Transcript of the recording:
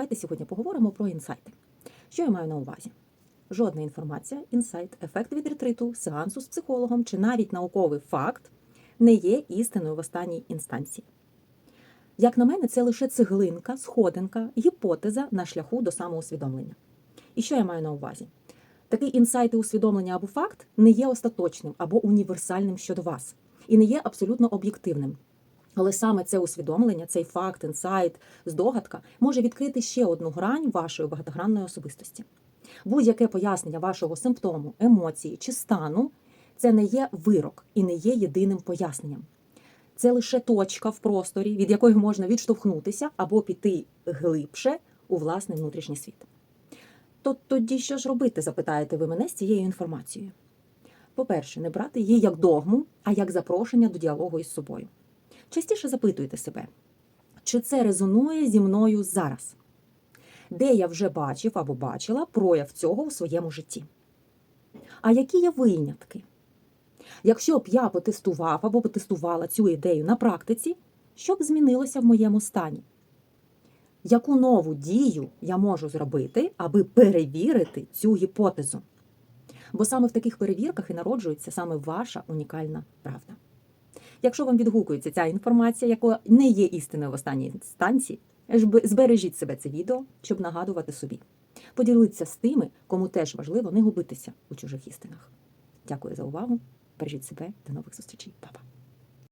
давайте сьогодні поговоримо про інсайти. Що я маю на увазі? Жодна інформація, інсайт, ефект від ретриту, сеансу з психологом чи навіть науковий факт не є істиною в останній інстанції. Як на мене, це лише цеглинка, сходинка, гіпотеза на шляху до самоусвідомлення. І що я маю на увазі? Такий інсайт і усвідомлення або факт не є остаточним або універсальним щодо вас і не є абсолютно об'єктивним. Але саме це усвідомлення, цей факт, інсайт, здогадка може відкрити ще одну грань вашої багатогранної особистості. Будь-яке пояснення вашого симптому, емоції чи стану це не є вирок і не є єдиним поясненням. Це лише точка в просторі, від якої можна відштовхнутися або піти глибше у власний внутрішній світ. То тоді що ж робити, запитаєте ви мене з цією інформацією? По-перше, не брати її як догму, а як запрошення до діалогу із собою. Частіше запитуйте себе, чи це резонує зі мною зараз? Де я вже бачив або бачила прояв цього у своєму житті? А які є винятки? Якщо б я потестував або потестувала цю ідею на практиці, що б змінилося в моєму стані? Яку нову дію я можу зробити, аби перевірити цю гіпотезу? Бо саме в таких перевірках і народжується саме ваша унікальна правда. Якщо вам відгукується ця інформація, яка не є істиною в останній інстанції, збережіть себе це відео, щоб нагадувати собі. Поділіться з тими, кому теж важливо не губитися у чужих істинах. Дякую за увагу. Бережіть себе. До нових зустрічей. Па-па.